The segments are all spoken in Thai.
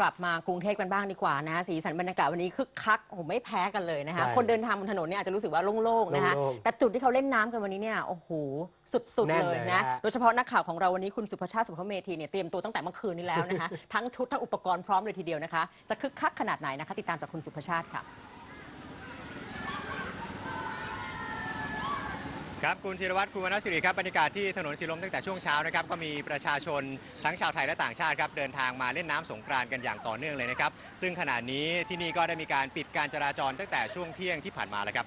กลับมากรุงเทพกันบ้างดีกว่านะสีสันบรรยากาศวันนี้คึกคักโอ้โหไม่แพ้กันเลยนะคะ ใช่คนเดินทางบนถนนเนี่ยอาจจะรู้สึกว่าโล่งๆนะคะโล่งๆแต่จุดที่เขาเล่นน้ำกันวันนี้เนี่ยโอ้โหสุดแน่ๆนเลยเลยนะฮะ โดยเฉพาะนักข่าวของเราวันนี้คุณสุภชาติสุภเมธีเนี่ยเตรียมตัวตั้งแต่เมื่อคืนนี้แล้วนะคะ ทั้งชุดทั้งอุปกรณ์พร้อมเลยทีเดียวนะคะ จะคึกคักขนาดไหนนะคะ ติดตามจากคุณสุภชาติค่ะ ครับคุณธีรวัตรคุณวรรณศิริครับบรรยากาศที่ถนนสีลมตั้งแต่ช่วงเช้านะครับก็มีประชาชนทั้งชาวไทยและต่างชาติครับเดินทางมาเล่นน้ำสงกรานต์กันอย่างต่อเนื่องเลยนะครับ ซึ่งขณะนี้ที่นี่ก็ได้มีการปิดการจราจรตั้งแต่ช่วงเที่ยงที่ผ่านมาแล้วครับ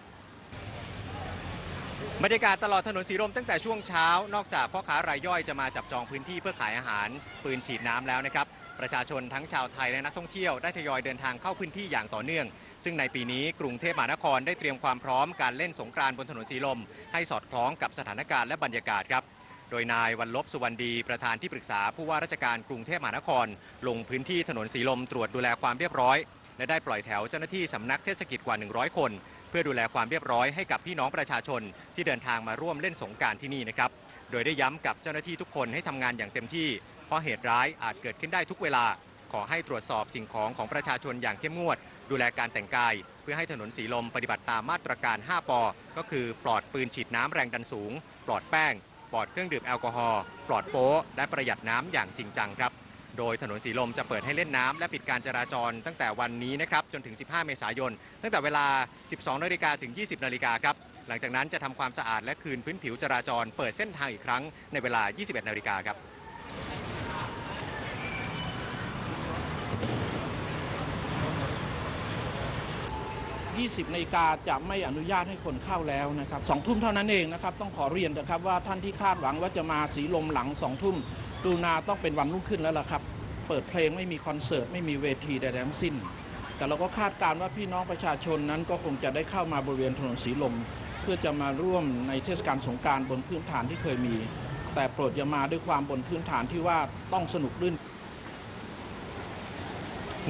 บรรยากาศตลอดถนนสีลมตั้งแต่ช่วงเช้า นอกจากพ่อค้ารายย่อยจะมาจับจองพื้นที่เพื่อขายอาหารปืนฉีดน้ำแล้วนะครับ ประชาชนทั้งชาวไทยและนักท่องเที่ยวได้ทยอยเดินทางเข้าพื้นที่อย่างต่อเนื่อง ซึ่งในปีนี้กรุงเทพมหานครได้เตรียมความพร้อมการเล่นสงกรานต์บนถนนสีลม ให้สอดคล้องกับสถานการณ์และบรรยากาศครับโดยนายวันลบสุวรรณดีประธานที่ปรึกษาผู้ว่าราชการกรุงเทพมหานคร ลงพื้นที่ถนนสีลมตรวจดูแลความเรียบร้อย และได้ปล่อยแถวเจ้าหน้าที่สำนักเทศกิจกว่า 100 คน เพื่อดูแลความเรียบร้อยให้กับพี่น้องประชาชนที่เดินทางมาร่วมเล่นสงการที่นี่นะครับ โดยได้ย้ำกับเจ้าหน้าที่ทุกคนให้ทำงานอย่างเต็มที่ เพราะเหตุร้ายอาจเกิดขึ้นได้ทุกเวลา ขอให้ตรวจสอบสิ่งของของประชาชนอย่างเข้มงวด ดูแลการแต่งกาย เพื่อให้ถนนสีลมปฏิบัติตามมาตรการ 5 ปอ ก็คือปลอดปืนฉีดน้ำแรงดันสูง ปลอดแป้ง ปลอดเครื่องดื่มแอลกอฮอล์ ปลอดโป๊ะและประหยัดน้ำอย่างจริงจังครับโดยถนนสีลมจะเปิดให้เล่นน้ำและปิดการจราจรตั้งแต่วันนี้นะครับจนถึง 15 เมษายน ตั้งแต่เวลา 12 นาฬิกาถึง 20 นาฬิกาครับ หลังจากนั้นจะทำความสะอาดและคืนพื้นผิวจราจรเปิดเส้นทางอีกครั้งในเวลา 21 นาฬิกาครับ20นาฬิกาจะไม่อนุญาตให้คนเข้าแล้วนะครับสองทุ่มเท่านั้นเองนะครับ ต้องขอเรียนนะครับว่าท่านที่คาดหวังว่าจะมาสีลมหลังสองทุ่มกรุณาต้องเป็นวันรุ่งขึ้นแล้วล่ะครับ เปิดเพลงไม่มีคอนเสิร์ตไม่มีเวทีใดๆทั้งสิ้น แต่เราก็คาดการณ์ว่าพี่น้องประชาชนนั้นก็คงจะได้เข้ามาบริเวณถนนสีลม เพื่อจะมาร่วมในเทศกาลสงการบนพื้นฐานที่เคยมี แต่โปรดอย่ามาด้วยความบนพื้นฐานที่ว่าต้องสนุกรื่น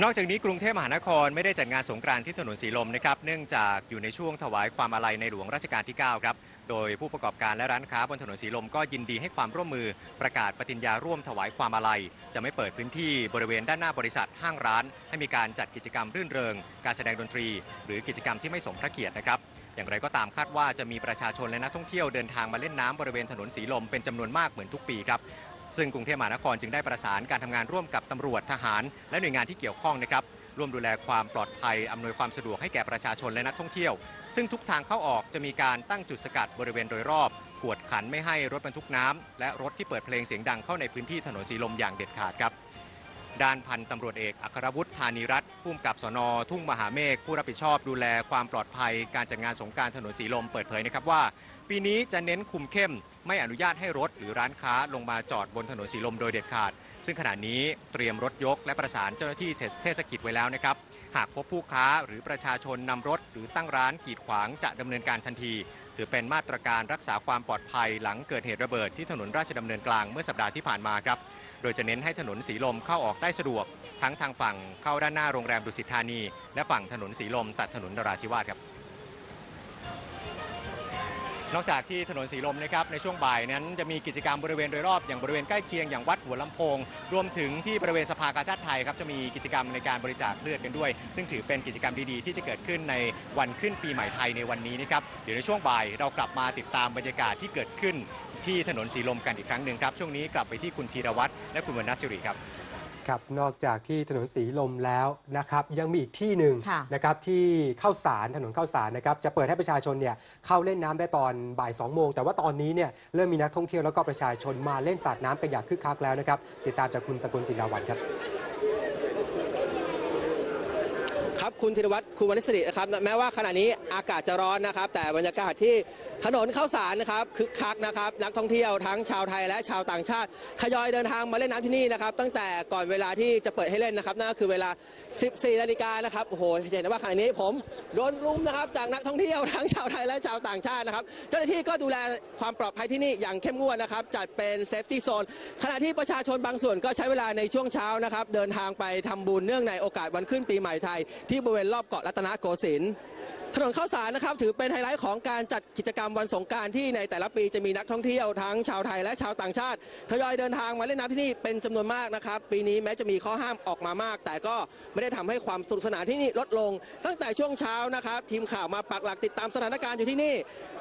นอกจากนี้กรุงเทพมหานครไม่ได้จัดงานสงกรานต์ที่ถนนสีลมนะครับเนื่องจากอยู่ในช่วงถวายความอาลัยในหลวงรัชกาลที่ 9 ครับ โดยผู้ประกอบการและร้านค้าบนถนนสีลมก็ยินดีให้ความร่วมมือประกาศปฏิญญาร่วมถวายความอาลัย จะไม่เปิดพื้นที่บริเวณด้านหน้าบริษัทห้างร้าน ให้มีการจัดกิจกรรมรื่นเริง การแสดงดนตรี หรือกิจกรรมที่ไม่สมพระเกียรตินะครับอย่างไรก็ตามคาดว่าจะมีประชาชนและนักท่องเที่ยวเดินทางมาเล่นน้ำบริเวณถนนสีลมเป็นจำนวนมากเหมือนทุกปีครับ ซึ่งกรุงเทพมหานครจึงได้ประสานการทำงานร่วมกับตำรวจทหาร และหน่วยงานที่เกี่ยวข้องนะครับร่วมดูแลความปลอดภัยอำนวยความสะดวกให้แก่ประชาชนและนักท่องเที่ยว ซึ่งทุกทางเข้าออกจะมีการตั้งจุดสกัดบริเวณโดยรอบกวดขันไม่ให้รถบรรทุกน้ำและรถที่เปิดเพลงเสียงดังเข้าในพื้นที่ถนนสีลมอย่างเด็ดขาดครับ ด้านพันตำรวจเอกอัครวุฒิธานีรัตน์ผู้กำกับสนทุ่งมหาเมฆผู้รับผิดชอบดูแลความปลอดภัย การจัดงานสงการถนนสีลมเปิดเผยนะครับว่า ปีนี้จะเน้นคุมเข้ม ไม่อนุญาตให้รถหรือร้านค้าลงมาจอดบนถนนสีลมโดยเด็ดขาด ซึ่งขณะนี้เตรียมรถยกและประสานเจ้าหน้าที่เทศกิจไว้แล้วนะครับหากพบผู้ค้าหรือประชาชนนำรถ หรือตั้งร้านกีดขวางจะดำเนินการทันทีถือเป็นมาตรการรักษาความปลอดภัยหลังเกิดเหตุระเบิดที่ถนนราชดำเนินกลางเมื่อสัปดาห์ที่ผ่านมาครับ โดยจะเน้นให้ถนนสีลมเข้าออกได้สะดวก ทั้งทางฝั่งเข้าด้านหน้าโรงแรมดุสิตธานี และฝั่งถนนสีลมตัดถนนนราธิวาสครับ นอกจากที่ถนนสีลมนะครับในช่วงบ่ายนั้นจะมีกิจกรรมบริเวณโดยรอบอย่างบริเวณใกล้เคียงอย่างวัดหัวลำโพง รวมถึงที่บริเวณสภากาชาติไทยครับจะมีกิจกรรมในการบริจาคเลือดกันด้วย ซึ่งถือเป็นกิจกรรมดีๆ ที่จะเกิดขึ้นในวันขึ้นปีใหม่ไทยในวันนี้นะครับเดี๋ยวในช่วงบ่ายเรากลับมาติดตามบรรยากาศที่เกิดขึ้นที่ถนนสีลมกันอีกครั้งหนึ่งครับช่วงนี้กลับไปที่คุณธีรวัตรและคุณวรรณศิริครับ ครับนอกจากที่ถนนสีลมแล้วนะครับยังมีอีกที่หนึ่งค่ะนะครับที่เข้าสารถนนเข้าสารนะครับจะเปิดให้ประชาชนเนี่ยเข้าเล่นน้ำได้ตอนบ่าย2โมงแต่ว่าตอนนี้เนี่ยเริ่มมีนักท่องเที่ยวแล้วก็ประชาชนมาเล่นสาดน้ำกันอย่างคึกคักแล้วนะครับติดตามจากคุณสกุลจินดาวันครับครับคุณธีรวัตรคุณวรรณศิรินะครับแม้ว่าขณะนี้อากาศจะร้อนนะครับ แต่บรรยากาศที่ ถนนเข้าสารนะครับคึกคักนะครับนักท่องเที่ยวทั้งชาวไทยและชาวต่างชาติทยอยเดินทางมาเล่นน้ำที่นี่นะครับ ตั้งแต่ก่อนเวลาที่จะเปิดให้เล่นนะครับนั่นก็คือเวลา 14นาฬิกานะครับโอ้โหเห็นได้ว่าขณะนี้ผมโดนรุมนะครับจากนักท่องเที่ยวทั้งชาวไทยและชาวต่างชาตินะครับ เจ้าหน้าที่ก็ดูแลความปลอดภัยที่นี่อย่างเข้มงวดนะครับ จัดเป็นเซฟตี้โซนขณะที่ประชาชนบางส่วนก็ใช้เวลาในช่วงเช้านะครับ เดินทางไปทำบุญเนื่องในโอกาสวันขึ้นปีใหม่ไทย ที่บริเวณรอบเกาะรัตนโกสินทร์ ถนนข้าวสารนะครับถือเป็นไฮไลท์ของการจัดกิจกรรมวันสงการที่ในแต่ละปีจะมีนักท่องเที่ยวทั้งชาวไทยและชาวต่างชาติทยอยเดินทางมาเล่นน้ำที่นี่เป็นจำนวนมากนะครับ ปีนี้แม้จะมีข้อห้ามออกมามาก แต่ก็ไม่ได้ทำให้ความสนุกสนานที่นี่ลดลง ตั้งแต่ช่วงเช้านะครับ ทีมข่าวมาปักหลักติดตามสถานการณ์อยู่ที่นี่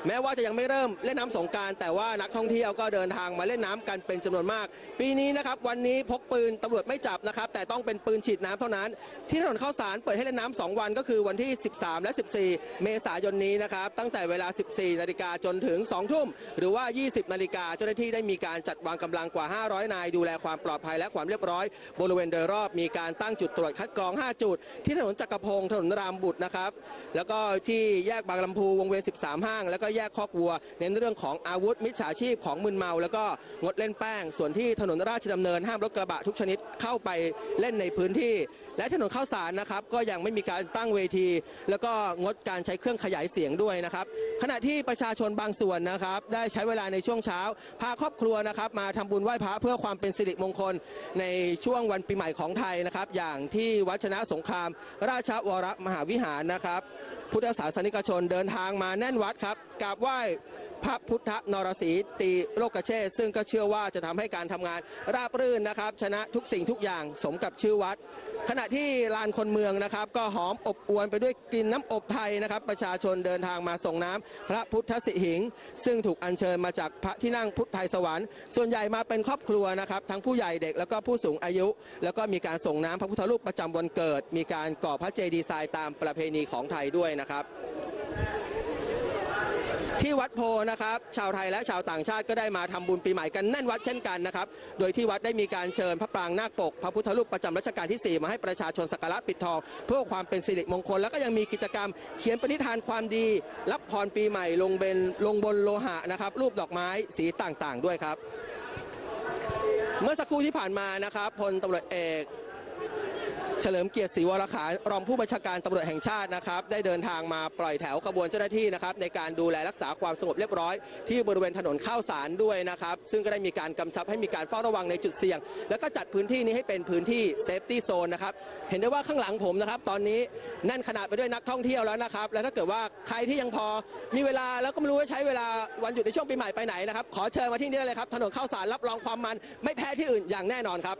แม้ว่าจะยังไม่เริ่มเล่นน้ำสงการ แต่ว่านักท่องเที่ยวก็เดินทางมาเล่นน้ำกันเป็นจำนวนมาก ปีนี้นะครับวันนี้พกปืนตำรวจไม่จับนะครับแต่ต้องเป็นปืนฉีดน้ำเท่านั้น ที่ถนนข้าวสารเปิดให้เล่นน้ำสองวันก็คือวันที่ 13 และ 14เมษายนนี้นะครับตั้งแต่เวลา 14 นาฬิกาจนถึง 2 ทุ่ม หรือว่า 20 นาฬิกาเจ้าหน้าที่ได้มีการจัดวางกำลังกว่า 500 นาย ดูแลความปลอดภัยและความเรียบร้อย บริเวณโดยรอบมีการตั้งจุดตรวจคัดกรอง 5 จุด ที่ถนนจักรพงศ์ถนนรามบุตรนะครับ แล้วก็ที่แยกบางลำพูวงเวียน 13 ห้าง แล้วก็แยกคอกวัว เน้นเรื่องของอาวุธมิจฉาชีพของมึนเมา แล้วก็งดเล่นแป้ง ส่วนที่ถนนราชดำเนินห้ามรถกระบะทุกชนิดเข้าไปเล่นในพื้นที่ และถนนข้าวสารนะครับก็ยังไม่มีการตั้งเวที แล้วก็งดการใช้เครื่องขยายเสียงด้วยนะครับขณะที่ประชาชนบางส่วนนะครับได้ใช้เวลาในช่วงเช้า พาครอบครัวนะครับมาทำบุญไหว้พระเพื่อความเป็นสิริมงคลในช่วงวันปีใหม่ของไทยนะครับ อย่างที่วัดชนะสงคราม ราชวรมหาวิหารนะครับ พุทธศาสนิกชนเดินทางมาแน่นวัดครับกราบไหว้ พระพุทธนรสีตีโลกเชษซึ่งก็เชื่อว่าจะทำให้การทำงานราบรื่นนะครับ ชนะทุกสิ่งทุกอย่างสมกับชื่อวัด ขณะที่ลานคนเมืองนะครับ ก็หอมอบอวนไปด้วยกลิ่นน้ำอบไทยนะครับ ประชาชนเดินทางมาส่งน้ำพระพุทธสิหิง ซึ่งถูกอัญเชิญมาจากพระที่นั่งพุทธไทยสวรรค์ส่วนใหญ่มาเป็นครอบครัวนะครับ ทั้งผู้ใหญ่เด็กแล้วก็ผู้สูงอายุ แล้วก็มีการส่งน้ำพระพุทธรูปประจำวันเกิด มีการก่อพระเจดีย์ทรายตามประเพณีของไทยด้วยนะครับ ที่วัดโพนะครับชาวไทยและชาวต่างชาติก็ได้มาทำบุญปีใหม่กันแน่นวัดเช่นกันนะครับโดยที่วัดได้มีการเชิญพระปรางนาคปก พระพุทธรูปประจำรัชกาลที่ 4 มาให้ประชาชนสักการะปิดทองเพื่อความเป็นสิริมงคล แล้วก็ยังมีกิจกรรม เขียนปณิธานความดี รับพรปีใหม่ลงเบนลงบนโลหะนะครับรูปดอกไม้สีต่างๆ ด้วยครับ เมื่อสักครู่ที่ผ่านมานะครับพลตำรวจเอก ลิมเกียรติศรีวรขารองผู้บัญชาการตำรวจแห่งชาตินะครับได้เดินทางมาปล่อยแถวขบวนเจ้าหน้าที่นะครับในการดูแลรักษาความสงบเรียบร้อยที่บริเวณถนนข้าวสารด้วยนะครับซึ่งก็ได้มีการกำชับให้มีการเฝ้าระวังในจุดเสี่ยง แล้วก็จัดพื้นที่นี้ให้เป็นพื้นที่เซฟตี้โซนนะครับเห็นได้ว่าข้างหลังผมนะครับตอนนี้แน่นขนาดไปด้วยนักท่องเที่ยวแล้วนะครับแล้วถ้าเกิดว่าใครที่ยังพอมีเวลาแล้วก็ไม่รู้ว่าใช้เวลาวันหยุดในช่วงปีใหม่ไปไหนนะครับขอเชิญมาที่นี่ได้เลยครับถนนข้าวสารรับรองความมันไม่แพ้ที่อื่นอย่างแน่นอนครับ